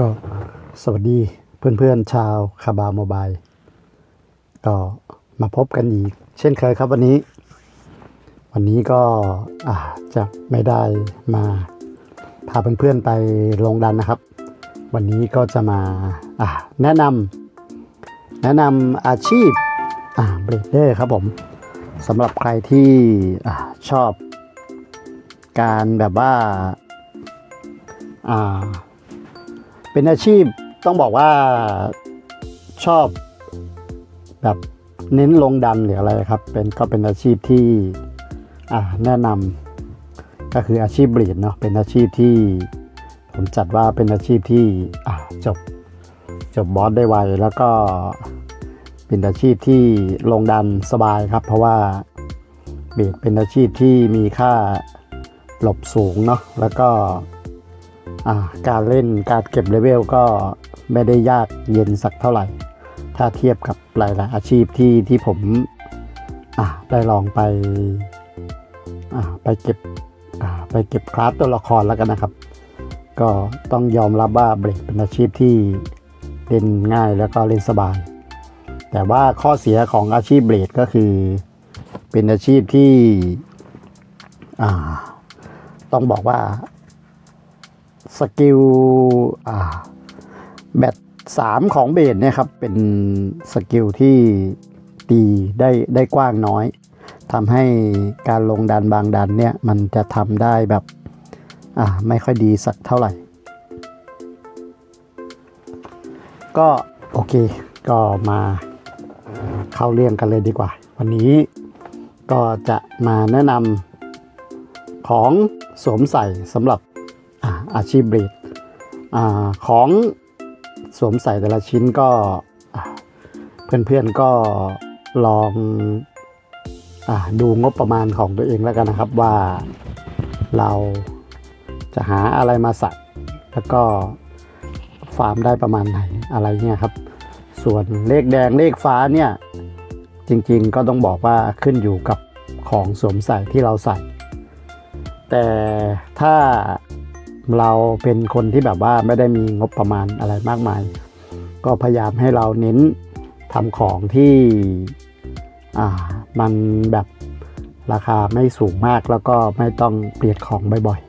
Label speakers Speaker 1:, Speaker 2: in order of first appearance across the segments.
Speaker 1: ก็สวัสดีเพื่อนๆชาวคาบาโมบายก็มาพบกันอีก เช่นเคยครับวันนี้ วันนี้ก็อาจะไม่ได้มาพาเพื่อนๆไปลงดันนะครับ วันนี้ก็จะมาอ่าแนะนำแนะนำอาชีพเบรดเดอร์ครับผมสำหรับใครที่อชอบการแบบว่าอ่า เป็นอาชีพต้องบอกว่าชอบแบบเน้นลงดันหรืออะไรครับ เป็นก็เป็นอาชีพที่อ่าแนะนำก็คืออาชีพบรีดเนาะเป็นอาชีพที่ผมจัดว่าเป็นอาชีพที่อ่าจบจบบอสได้ไวแล้วก็เป็นอาชีพที่ลงดันสบายครับ เพราะว่าเบรดเป็นอาชีพที่มีค่าหลบสูงเนาะแล้วก็ การเล่นการเก็บเลเวลก็ไม่ได้ยากเย็นสักเท่าไหร่ ถ้าเทียบกับหลายๆอาชีพที่ที่ผมได้ลองไปไปเก็บไปเก็บคลาสตัวละครแล้วกันนะครับ ก็ต้องยอมรับว่าเบรกเป็นอาชีพที่เล่นง่ายแล้วก็เล่นสบาย แต่ว่าข้อเสียของอาชีพเบรดก็คือ เป็นอาชีพที่ต้องบอกว่า สกิลแบตสามของเบสเนี่ยครับ เป็นสกิลที่ตีได้ได้กว้างน้อยทำให้การลงดันบางดันเนี่ย มันจะทำได้แบบอ่าไม่ค่อยดีสักเท่าไหร่ ก็โอเค ก็มาเข้าเรื่องกันเลยดีกว่า วันนี้ก็จะมาแนะนำของสวมใส่สำหรับ อาอาชีพบรีดอของสวมใส่แต่ละชิ้นก็อ่าเพื่อนๆก็ลองอดูงบประมาณของตัวเองแล้วกันนะครับว่าเราจะหาอะไรมาใส่แล้วก็ฟาร์มได้ประมาณไหนอะไรเนี่ยครับ ส่วนเลขแดงเลขฟ้าเนี่ยจริงๆก็ต้องบอกว่าขึ้นอยู่กับของสวมใส่ที่เราใส่ แต่ถ้า เราเป็นคนที่แบบว่าไม่ได้มีงบประมาณอะไรมากมาย ก็พยายามให้เราเน้นทำของที่อ่ามันแบบราคาไม่สูงมากแล้วก็ไม่ต้องเปลี่ยนของบ่อย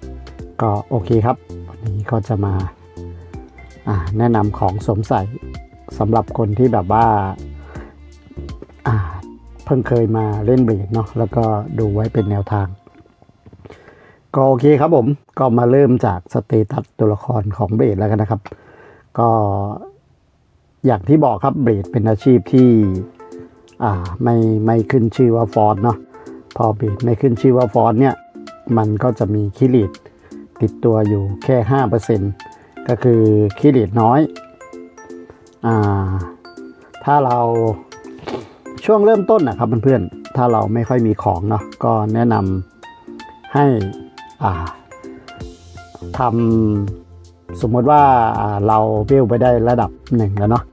Speaker 1: ๆ ก็โอเคครับ วันนี้ก็จะมาอ่าแนะนำของสวมใส่สำหรับคนที่แบบว่าอ่าเพิ่งเคยมาเล่นเบรดเนาะแล้วก็ดูไว้เป็นแนวทาง ก็โอเคครับผมก็มาเริ่มจากสเตตัสตัวละครของเบรดแล้วกันนะครับ ก็อย่างที่บอกครับเบรดเป็นอาชีพที่อ่าไม่ไม่ขึ้นชื่อว่าฟอนเนาะพอเบรดไม่ขึ้นชื่อว่าฟอนเนี่ยมันก็จะมีคิริตติดตัวอยู่แค่ห้าเปอร์เซ็นก็คือคิริตน้อยอ่าถ้าเราช่วงเริ่มต้นนะครับเพื่อนๆถ้าเราไม่ค่อยมีของเนาะก็แนะนำให้ ทำสมมติว่าอ่าเราเวลไปได้ระดับหนึ่งแล้วเนาะ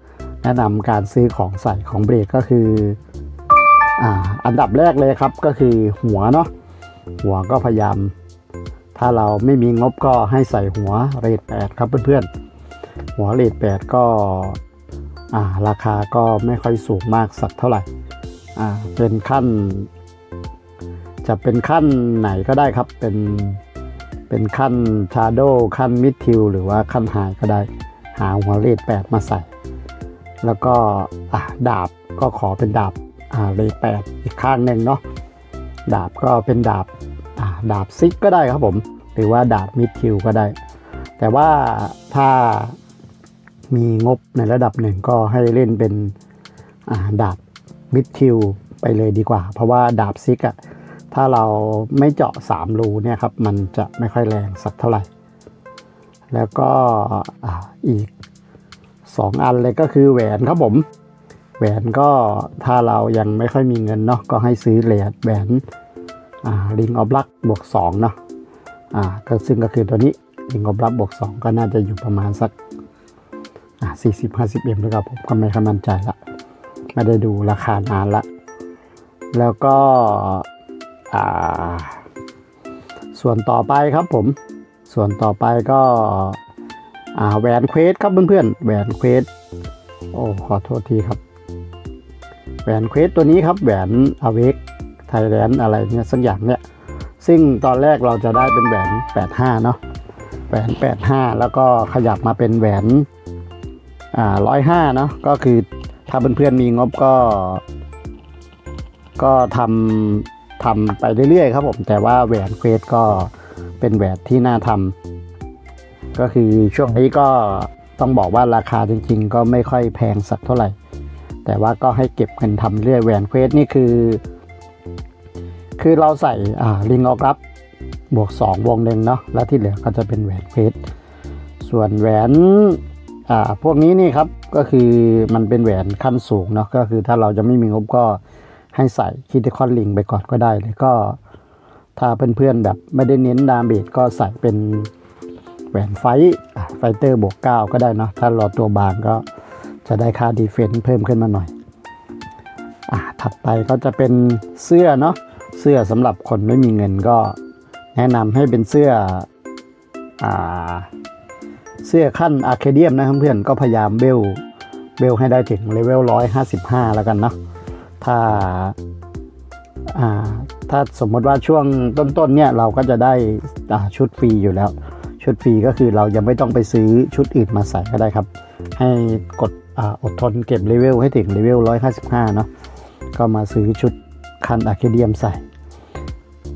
Speaker 1: แนะนำการซื้อของใส่ของเบรกก็คืออ,อันดับแรกเลยครับก็คือหัวเนาะหัวก็พยายาม ถ้าเราไม่มีงบก็ให้ใส่หัวเรท8ครับเพื่อนๆ หัวเรท8ก็ราคาก็ไม่ค่อยสูงมากสักเท่าไหร่เป็นขั้น จะเป็นขั้นไหนก็ได้ครับ เป็นเป็นขั้นชาโดขั้นมิดทิวหรือว่าขั้นไฮก็ได้ หาหัวเลดแปดมาใส่ แล้วก็ดาบก็ขอเป็นดาบเลดแปดอีกข้างหนึ่งเนาะดาบก็เป็นดาบาดาบซิกก็ได้ครับผม หรือว่าดาบมิดทิวก็ได้ แต่ว่าถ้ามีงบในระดับหนึ่งก็ให้เล่นเป็นาดาบมิดทิวไปเลยดีกว่า เพราะว่าดาบซิกอะ ถ้าเราไม่เจาะ 3 รูเนี่ยครับ มันจะไม่ค่อยแรงสักเท่าไหร่ แล้วก็อ,อีก 2 อันเลยก็คือแหวนครับผม แหวนก็ถ้าเรายังไม่ค่อยมีเงินเนาะก็ให้ซื้อเหรียญแหวนอ่าลิงออฟลักบวก2เนาะอ่าก็ซึ่งก็คือตัวนี้ลิงออฟลักบวก 2 ก็น่าจะอยู่ประมาณสักอ่าสี่สิบห้าสิบเอ็มแล้วครับผมก็ไม่ค่อยมั่นใจละ ไม่ได้ดูราคานานละ แล้วก็ ส่วนต่อไปครับผม ส่วนต่อไปก็แหวนเควสครับเพื่อนๆแหวนเควสโอ้ขอโทษทีครับแหวนเควสตัวนี้ครับแหวนอเวกไทยแลนด์อะไรเนี่ยสักอย่างเนี่ยซึ่งตอนแรกเราจะได้เป็นแหวน 85 เนาะแหวน 85 แล้วก็ขยับมาเป็นแหวนอ่า105เนาะก็คือถ้าเพื่อนๆมีงบก็ ก็ทำ ทำไปเรื่อยๆครับผมแต่ว่าแหวนเควสก็เป็นแหวนที่น่าทำก็คือช่วงนี้ก็ต้องบอกว่าราคาจริง ๆ ก็ไม่ค่อยแพงสักเท่าไหร่ แต่ว่าก็ให้เก็บเงินทำเรื่อยแหวนเควสนี่คือ คือเราใส่อ่าลิงออกรับบวก 2 วงหนึ่งเนาะแล้วที่เหลือก็จะเป็นแหวนเควสส่วนแหวนอ่าพวกนี้นี่ครับก็คือมันเป็นแหวนขั้นสูงเนาะก็คือถ้าเราจะไม่มีงบก็ ให้ใส่คิดคอนลิงไปก่อนก็ได้เลยก็ถ้าเพื่อนๆแบบไม่ได้เน้นดาเมจก็ใส่เป็นแหวนไฟท์ไฟเตอร์บวก 9 ก็ได้เนาะถ้ารอตัวบางก็จะได้ค่าดีเฟนซ์เพิ่มขึ้นมาหน่อยอะถัดไปก็จะเป็นเสื้อเนาะเสื้อสำหรับคนไม่มีเงินก็แนะนำให้เป็นเสื้ออ่าเสื้อขั้นอะเคเดียมนะครับเพื่อนก็พยายามเบลเบลให้ได้ถึงเลเวล155 แล้วกันเนาะ ถ้าถ้าสมมติว่าช่วงต้นๆเนี่ยเราก็จะได้ชุดฟรีอยู่แล้ว ชุดฟรีก็คือเรายังไม่ต้องไปซื้อชุดอื่นมาใส่ก็ได้ครับ ให้กดออดทนเก็บเลเวลให้ถึงเลเวล 155 เนาะก็มาซื้อชุดคันอะเคเดียมใส่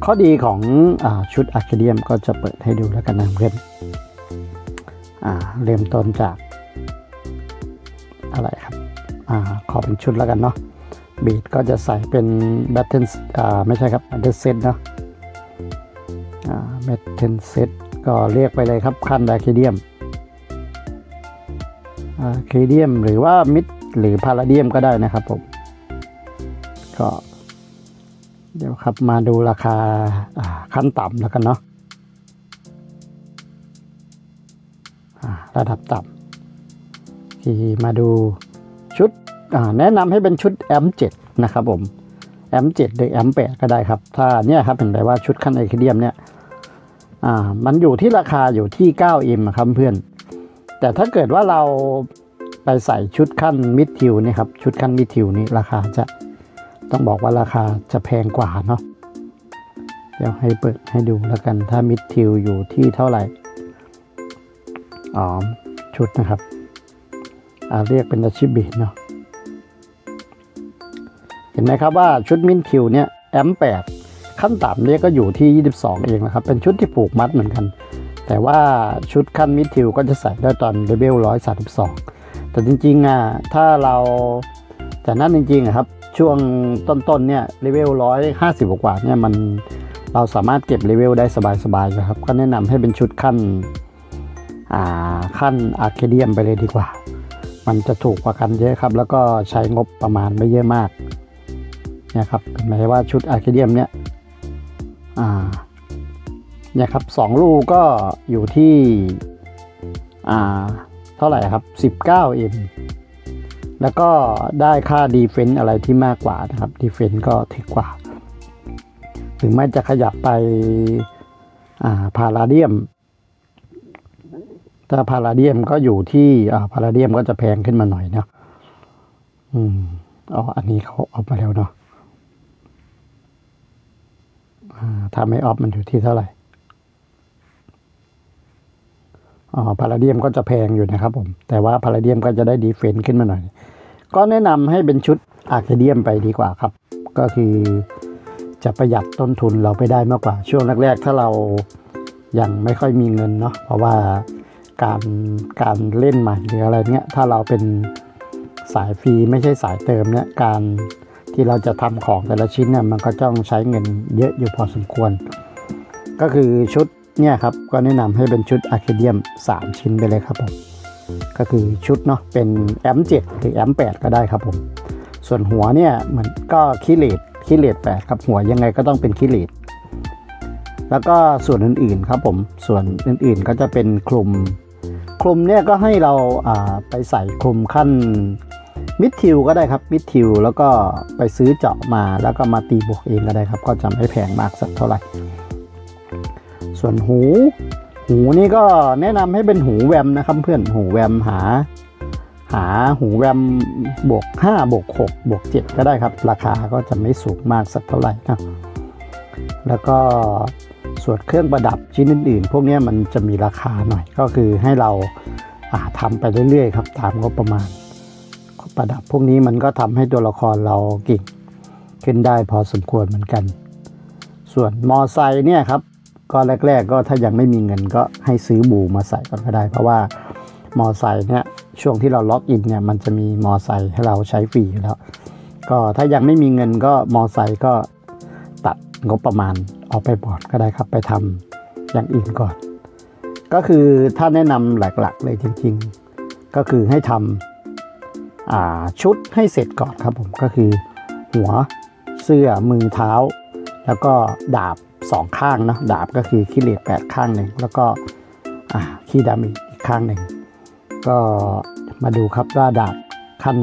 Speaker 1: ข้อดีของอชุดอะเคเดียมก็จะเปิดให้ดูแล้วกันนะเพื่อนเริ่มต้นจากอะไรครับอขอเป็นชุดแล้วกันเนาะ บีดก็จะใส่เป็นแบตเทิลอ่าไม่ใช่ครับแบตเทิลเซตเนาะอ่าแบตเทิลเซตก็เรียกไปเลยครับคันอะเคเดียมอะเคเดียมหรือว่ามิดหรือพาราเดียมก็ได้นะครับผมก็เดี๋ยวครับมาดูราคาขั้นต่ำแล้วกันเนาะระดับต่ำที่มาดูชุด แนะนำให้เป็นชุด M7 นะครับผม M7 หรือ M8 ก็ได้ครับ ถ้าเนี่ยครับเห็นไหมว่าชุดขั้นไอคิเดียมเนี่ยมันอยู่ที่ราคาอยู่ที่ 9M อะครับเพื่อน แต่ถ้าเกิดว่าเราไปใส่ชุดขั้นมิดทิวนี่ครับ ชุดขั้นมิดทิวนี่ราคาจะต้องบอกว่าราคาจะแพงกว่าเนาะเดี๋ยวให้เปิดให้ดูแล้วกันถ้ามิดทิวอยู่ที่เท่าไหร่อ๋อชุดนะครับเรียกเป็นอาชีพบีเนาะ นไหมครับว่าชุดมิดทิวเนี่ยแอมแปดขั้นต่ำเนี่ยก็อยู่ที่ 22 เองนะครับ เป็นชุดที่ผูกมัดเหมือนกัน แต่ว่าชุดขั้นมิดทิวก็จะใส่ได้ตอนเลเวล132 แต่จริงๆอะถ้าเราแต่นั้นจริงๆครับ ช่วงต้นๆเนี่ยเลเวลร้อยห้าสิบกว่าเนี่ยมันเราสามารถเก็บเลเวลได้สบายๆอยู่ครับ ก็แนะนำให้เป็นชุดขั้นอ่าขั้นอาร์เคเดียมไปเลยดีกว่า มันจะถูกกว่ากันเยอะครับ แล้วก็ใช้งบประมาณไม่เยอะมาก เนี่ยครับห็นไหมว่าชุดอาร์เคเดียมเนี่ยอ่าเนี่ยครับสองลูกก็อยู่ที่อ่าเท่าไหร่ครับ19เอ็มแล้วก็ได้ค่าดีเฟนต์อะไรที่มากกว่านะครับดีเฟนต์ก็ถึกกว่า ถึงแม้จะขยับไปาพาราเดียมถ้าพาราเดียมก็อยู่ที่าพาราเดียมก็จะแพงขึ้นมาหน่อยเนาะอืมอ๋ออันนี้เขาออกมาแล้วเนาะอ่า ถ้าไม่ออฟมันอยู่ที่เท่าไหร่อ๋อพาราเดียมก็จะแพงอยู่นะครับผม แต่ว่าพาราเดียมก็จะได้ดีเฟนต์ขึ้นมาหน่อย ก็แนะนำให้เป็นชุดอาร์เคเดียมไปดีกว่าครับ ก็คือจะประหยัดต้นทุนเราไปได้มากกว่า ช่วงแรกๆ ถ้าเรายังไม่ค่อยมีเงินเนาะเพราะว่าการการเล่นใหม่หรืออะไรเนี้ยถ้าเราเป็นสายฟรีไม่ใช่สายเติมเนี่ยการ ที่เราจะทำของแต่ละชิ้นเนี่ยมันก็ต้องใช้เงินเยอะอยู่พอสมควร ก็คือชุดเนี่ยครับก็แนะนำให้เป็นชุดอะเคเดียม 3 ชิ้นไปเลยครับผมก็คือชุดเนาะเป็น M7 หรือ M8 ก็ได้ครับผม ส่วนหัวเนี่ยเหมือนก็คิเลตคิเลต8ครับหัวยังไงก็ต้องเป็นคิเลตแล้วก็ส่วนอื่นๆครับผมส่วนอื่นๆก็จะเป็นคลุมคลุมเนี่ยก็ให้เราาไปใส่คลุมขั้น มิดทิวก็ได้ครับมิดทิวแล้วก็ไปซื้อเจาะมาแล้วก็มาตีบวกเองก็ได้ครับ ก็จะไม่แพงมากสักเท่าไหร่ ส่วนหู หูนี่ก็แนะนำให้เป็นหูแวมนะครับเพื่อนหูแวมหา หาหูแวมบวก5บวก6บวก7ก็ได้ครับ ราคาก็จะไม่สูงมากสักเท่าไหร่นะแล้วก็ส่วนเครื่องประดับชิ้นอื่น ๆ พวกนี้มันจะมีราคาหน่อยก็คือให้เราอ่าทำไปเรื่อยๆ ครับตามงบประมาณ ประดับพวกนี้มันก็ทำให้ตัวละครเราเก่งขึ้นได้พอสมควรเหมือนกัน ส่วนมอไซค์เนี่ยครับก็แรก ๆ ก็ถ้ายังไม่มีเงินก็ให้ซื้อบูมาใส่ก่อนก็ได้ เพราะว่ามอไซค์เนี่ยช่วงที่เราล็อกอินเนี่ยมันจะมีมอไซค์ให้เราใช้ฟรีแล้ว ก็ถ้ายังไม่มีเงินก็มอไซค์ก็ตัดงบประมาณออกไปบอร์ดก็ได้ครับไปทำอย่างอื่นก่อน ก็คือถ้าแนะนำหลักๆเลยจริง ๆ ก็คือให้ทำอ่า ชุดให้เสร็จก่อนครับผมก็คือ หัวเสื้อมือเท้า แล้วก็ดาบสองข้างเนาะดาบก็คือคิเลตแปดข้างหนึ่งแล้วก็คีดามิอีกข้างหนึ่งก็มาดูครับว่าดาบขั้น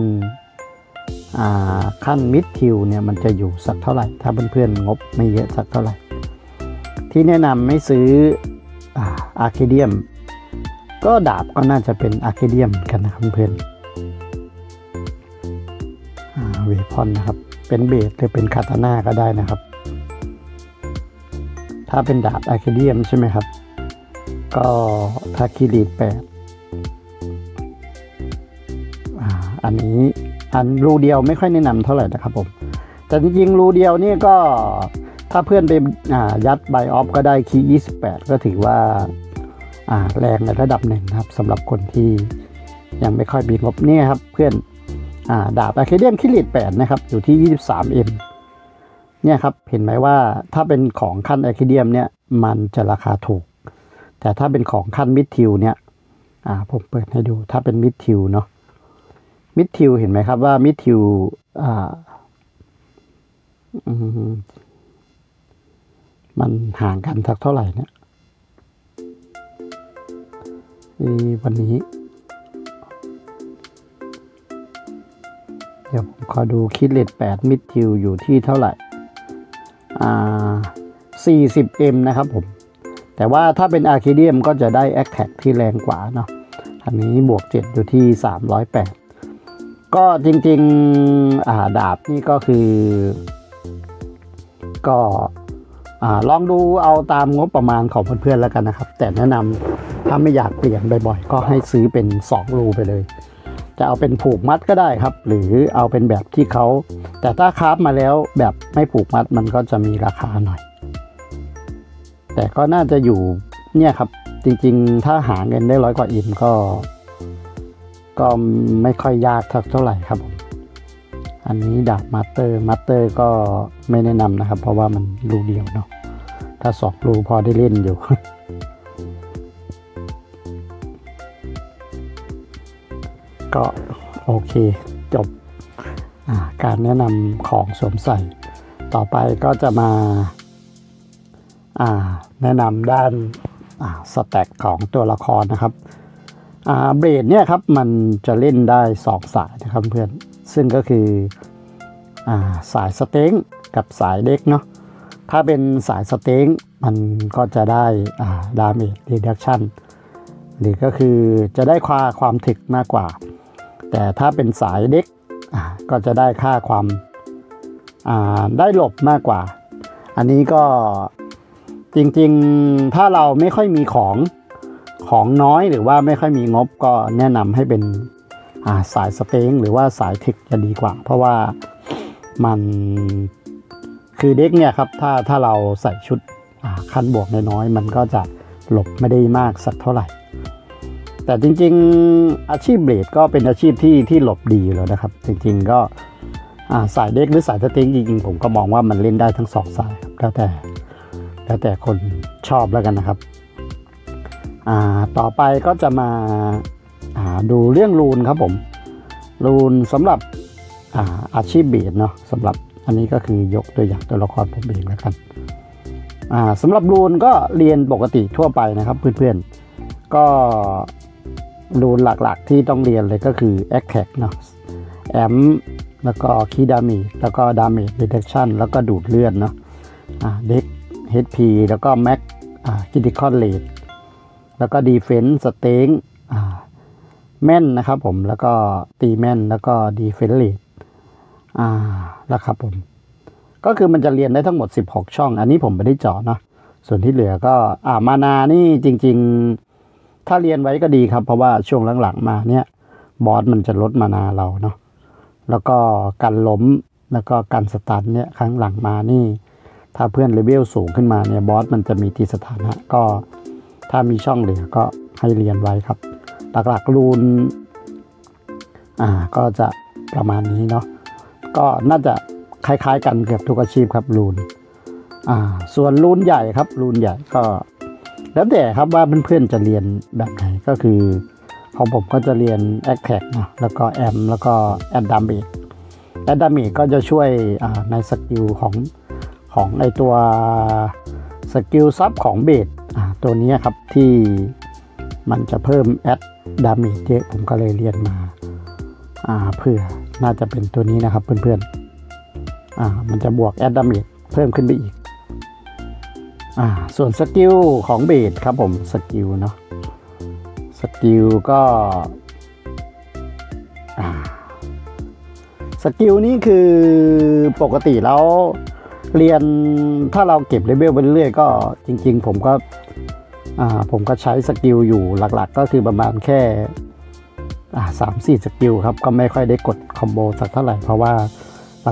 Speaker 1: ขั้นมิดทิวเนี่ยมันจะอยู่สักเท่าไหร่ ถ้าเพื่อนๆงบไม่เยอะสักเท่าไหร่ ที่แนะนำไม่ซื้ออาร์เคเดียม ก็ดาบก็น่าจะเป็นอาร์เคเดียมกันนะครับเพื่อนเพอนนะครับ เป็นเบสหรือเป็นคาตาน่าก็ได้นะครับ ถ้าเป็นดาบอาร์เคเดียมใช่ไหมครับ ก็ถ้าคีรีดแปดอันนี้อันรูเดียวไม่ค่อยแนะนำเท่าไหร่นะครับผม แต่จริงๆรูเดียวนี่ก็ถ้าเพื่อนไปยัดไบออฟก็ได้คีย์28 ก็ถือว่าแรงในระดับหนึ่งนะครับสำหรับคนที่ยังไม่ค่อยมีงบเนี่ยครับเพื่อน ดาบอะเคเดียมคิลิต8นะครับ อยู่ที่ 23M เนี่ยครับ เห็นไหมว่าถ้าเป็นของขั้นอะเคเดียมเนี่ย มันจะราคาถูก แต่ถ้าเป็นของขั้นมิดทิวเนี่ย อ่า ผมเปิดให้ดู ถ้าเป็นมิดทิวเนาะ มิดทิวเห็นไหมครับว่ามิดทิวอ่าอืมมันห่างกันสักเท่าไหร่เนี่ยวันนี้ เดี๋ยวผมขอดูคิดเลท8มิดทิวอยู่ที่เท่าไหร่ อ่า 40M นะครับผม แต่ว่าถ้าเป็นอาร์เคเดียมก็จะได้แอคแท็กที่แรงกว่าเนาะอันนี้บวก 7 อยู่ที่ 308 ก็จริงๆอ่าดาบนี่ก็คือ ก็อ่าลองดูเอาตามงบประมาณของเพื่อนๆแล้วกันนะครับ แต่แนะนำถ้าไม่อยากเปลี่ยนบ่อยๆ ก็ให้ซื้อเป็น 2 รูไปเลย จะเอาเป็นผูกมัดก็ได้ครับ หรือเอาเป็นแบบที่เขา แต่ถ้าคราฟมาแล้วแบบไม่ผูกมัดมันก็จะมีราคาหน่อย แต่ก็น่าจะอยู่เนี่ยครับจริงๆ ถ้าหาเงินได้ร้อยกว่าอินก็ ก็ไม่ค่อยยากเท่าไหร่ครับผมอันนี้ดาบมาสเตอร์มาสเตอร์ก็ไม่แนะนำนะครับ เพราะว่ามันรูเดียวเนาะถ้าสองรูพอได้เล่นอยู่ ก็โอเคจบการแนะนำของสวมใส่ ต่อไปก็จะมาแนะนำด้านาสแต็กของตัวละครนะครับเบรดเนี่ยครับมันจะเล่นได้สองสายนะครับเพื่อนซึ่งก็คืออาสายสเต็งกับสายเด็กเนาะถ้าเป็นสายสเต็งมันก็จะได้อ่าดาเมจรีดักชันหรือก็คือจะได้ค่ามความถึกมากกว่า แต่ถ้าเป็นสายเด็กก็จะได้ค่าความาได้หลบมากกว่า อันนี้ก็จริงๆถ้าเราไม่ค่อยมีของของน้อยหรือว่าไม่ค่อยมีงบก็แนะนำให้เป็นาสายสเต็งหรือว่าสายเทคจะดีกว่า เพราะว่ามันคือเด็กเนี่ยครับถ้าถ้าเราใส่ชุดขั้นบวกน้อยๆมันก็จะหลบไม่ได้มากสักเท่าไหร่ แต่จริง ๆอาชีพเบลดก็เป็นอาชีพที่ที่หลบดีแล้วนะครับ จริง ๆ ก็สายเด็กหรือสายสต็งจริงๆผมก็มองว่ามันเล่นได้ทั้งสองสายครับแล้วแต่แล้วแต่คนชอบแล้วกันนะครับอ่าต่อไปก็จะมาอ่าดูเรื่องรูนครับผมรูนสำหรับอาอาชีพเบสเนาะสำหรับอันนี้ก็คือยกตัวอย่างตัวละครผมเองแล้วกันอ่าสำหรับรูนก็เรียนปกติทั่วไปนะครับเพื่อนๆก็ รูนหลักๆที่ต้องเรียนเลยก็คือ a c t a c เนาะแอมแล้วก็คีดามีแล้วก็ดาเมจ reduction แล้วก็ดูดเลือดเนาะอ่าเด็ก HP แล้วก็ Max อ่า critical rate แล้วก็ดีเฟนส์สเต็งอ่าแม่นนะครับผมแล้วก็ตีแม่นแล้วก็ดีเฟนส์เลดอ่าแล้วครับผม ก็คือมันจะเรียนได้ทั้งหมด 16 ช่อง อันนี้ผมไม่ได้เจาะเนาะส่วนที่เหลือก็อ่ามานานี่จริง ๆ ถ้าเรียนไว้ก็ดีครับ เพราะว่าช่วงหลังๆมาเนี่ยบอสมันจะลดมานาเราเนาะแล้วก็การล้มแล้วก็การสตันเนี่ยครั้งหลังมานี่ ถ้าเพื่อนเลเวลสูงขึ้นมาเนี่ยบอสมันจะมีตีสถานะก็ถ้ามีช่องเหลือก็ให้เรียนไว้ครับ หลักๆรูนอ่าก็จะประมาณนี้เนาะก็น่าจะคล้ายๆ กันเกือบทุกอาชีพครับรูนอ่าส่วนรูนใหญ่ครับรูนใหญ่ก็ แล้วแต่ครับว่าเพื่อนๆจะเรียนแบบไหนก็คือของผมก็จะเรียน a t t a c นะแล้วก็แอมแล้วก็ a d d a m a g e a d d a m a g e ก็จะช่วยในสกิลของของไอตัวสกิลซับของเบสตัวนี้ครับที่มันจะเพิ่ม add damage เยอะผมก็เลยเรียนมาาเพื่อน่าจะเป็นตัวนี้นะครับเพื่อนๆมันจะบวก add damage เพิ่มขึ้นไปอีก อ่าส่วนสกิลของเบสครับผมสกิลเนาะสกิลก็สกิลนี่คือปกติแล้วเรียนถ้าเราเก็บเลเวลไปเรื่อยๆก็จริง ๆ ผมก็ผมก็ใช้สกิลอยู่หลักๆ ก็คือประมาณแค่สามสี่สกิลครับ ก็ไม่ค่อยได้กดคอมโบสักเท่าไหร่ เพราะว่า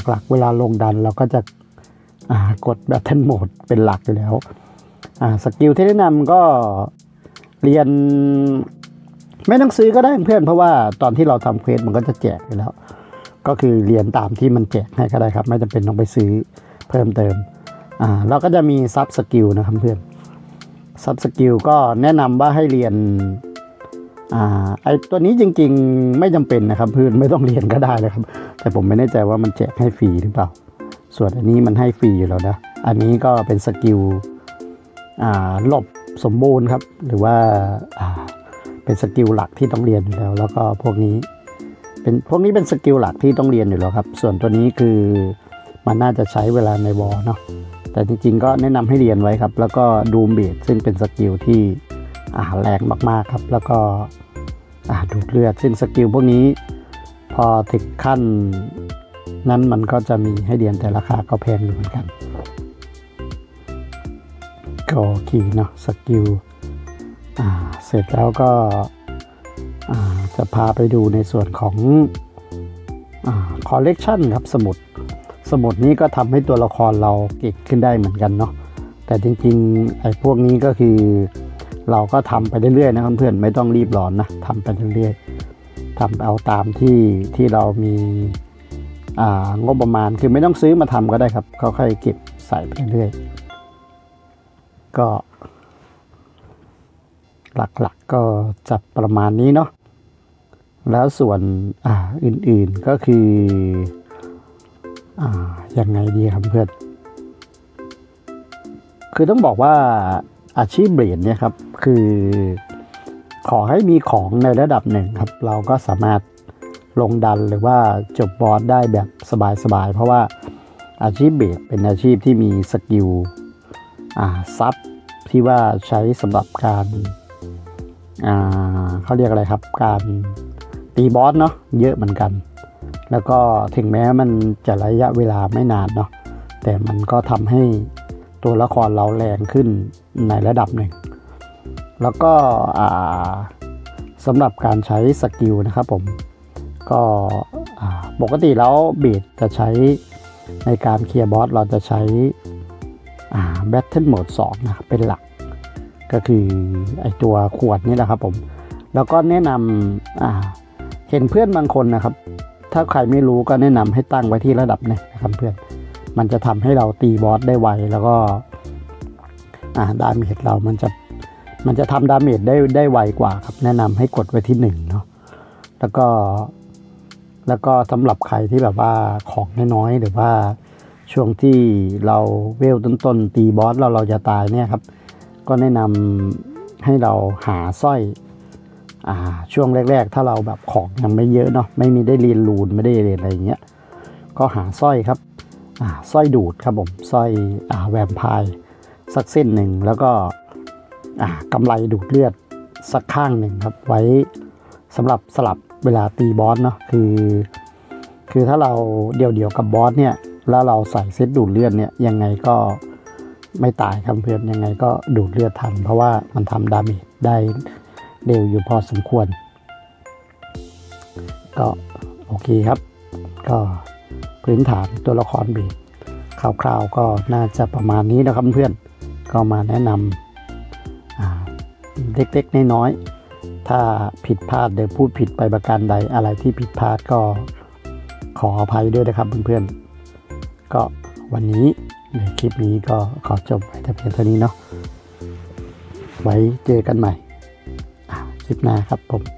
Speaker 1: หลักๆ เวลาลงดันเราก็จะ กดแบทเทิลโหมดเป็นหลักอยู่แล้วสกิลที่แนะนำก็เรียนไม่ต้องซื้อก็ได้เพื่อนเพราะว่าตอนที่เราทำเควสมันก็จะแจกอยู่แล้ว ก็คือเรียนตามที่มันแจกให้ก็ได้ครับ ไม่จำเป็นต้องไปซื้อเพิ่มเติมอ่าเราก็จะมีซับสกิลนะครับเพื่อนซับสกิลก็แนะนำว่าให้เรียนอ่าไอตัวนี้จริง ๆ ไม่จำเป็นนะครับเพื่อนไม่ต้องเรียนก็ได้นะครับ แต่ผมไม่แน่ใจว่ามันแจกให้ฟรีหรือเปล่า ส่วนอันนี้มันให้ฟรีอยู่แล้วนะ อันนี้ก็เป็นสกิลหลบสมบูรณ์ครับ หรือว่าาเป็นสกิลหลักที่ต้องเรียนอยู่แล้ว แล้วก็พวกนี้เป็นพวกนี้เป็นสกิลหลักที่ต้องเรียนอยู่แล้วครับ ส่วนตัวนี้คือมันน่าจะใช้เวลาในวอลเนาะแต่จริงๆก็แนะนำให้เรียนไว้ครับ แล้วก็ดูมเบดซึ่งเป็นสกิลที่อาแรงมากๆครับ แล้วก็ดูดเลือดซึ่งสกิลพวกนี้พอถึงขั้น นั้นมันก็จะมีให้เรียนแต่ราคาก็แพงอยู่เหมือนกันก็ขี่เนาะสกิลเสร็จแล้วก็จะพาไปดูในส่วนของคอลเลกชันครับสมุด สมุดนี้ก็ทำให้ตัวละครเราเก่งขึ้นได้เหมือนกันเนาะแต่จริงๆไอ้พวกนี้ก็คือเราก็ทำไปเรื่อยๆนะครับเพื่อนไม่ต้องรีบร้อนนะทำไปเรื่อยๆทำเอาตามที่ที่เรามี งบประมาณคือไม่ต้องซื้อมาทำก็ได้ครับค่อยๆเก็บใส่ไปเรื่อยๆก็ หลักๆก็จะประมาณนี้เนาะแล้วส่วนออื่นๆก็คืออ่ายังไงดีครับเพื่อนคือต้องบอกว่าอาชีพเบรดเนี่ยครับคือขอให้มีของในระดับหนึ่งครับ เราก็สามารถ ลงดันหรือว่าจบบอสได้แบบสบายๆ เพราะว่าอาชีพเบรดเป็นอาชีพที่มีสกิลซับที่ว่าใช้สำหรับการเขาเรียกอะไรครับ การตีบอสเนาะเยอะเหมือนกัน แล้วก็ถึงแม้มันจะระยะเวลาไม่นานเนาะแต่มันก็ทำให้ตัวละครเราแรงขึ้นในระดับหนึ่ง แล้วก็สำหรับการใช้สกิลนะครับผม ก็ปกติแล้วเบสจะใช้ในการเคลียร์บอสเราจะใช้แบทเทิลโหมด2นะครับเป็นหลัก ก็คือไอตัวขวดนี่แหละครับผมแล้วก็แนะนำเห็นเพื่อนบางคนนะครับ ถ้าใครไม่รู้ก็แนะนำให้ตั้งไว้ที่ระดับหนึ่งนะครับเพื่อนมันจะทำให้เราตีบอสได้ไวแล้วก็ดาเมจเรามันจะมันจะทำดาเมจได้ได้ไวกว่าครับ แนะนำให้กดไว้ที่หนึ่งเนาะแล้วก็ แล้วก็สำหรับใครที่แบบว่าของน้อยๆหรือว่าช่วงที่เราเวลต้นๆตีบอสเราเราจะตายเนี่ยครับ ก็แนะนำให้เราหาสร้อยอ่าช่วงแรก ๆ ถ้าเราแบบของยังไม่เยอะเนาะไม่มีได้เรียนรูนไม่ได้เรียนอะไรอย่างเงี้ยก็หาสร้อยครับอ่าสร้อยดูดครับผมสร้อยอ่าแวมไพร์สักเส้นหนึ่งแล้วก็อ่ากำไรดูดเลือดสักข้างหนึ่งครับไว้สำหรับสลับ เวลาตีบอสเนาะคือ คือถ้าเราเดี่ยวๆกับบอสเนี่ย แล้วเราใส่เซตดูดเลือดเนี่ยยังไงก็ไม่ตายครับเพื่อนยังไงก็ดูดเลือดทัน เพราะว่ามันทำดาเมจได้เร็วอยู่พอสมควร ก็โอเคครับ ก็พื้นฐานตัวละครบสคร่าวๆก็น่าจะประมาณนี้นะครับเพื่อนก็มาแนะนำเล็กๆน้อยๆ ถ้าผิดพลาดเดี๋ยวพูดผิดไปประการใดอะไรที่ผิดพลาดก็ขออภัยด้วยนะครับเพื่อนๆ ก็วันนี้ในคลิปนี้ก็ขอจบไว้แต่เพียงเท่านี้เนาะไว้เจอกันใหม่คลิปหน้าครับผม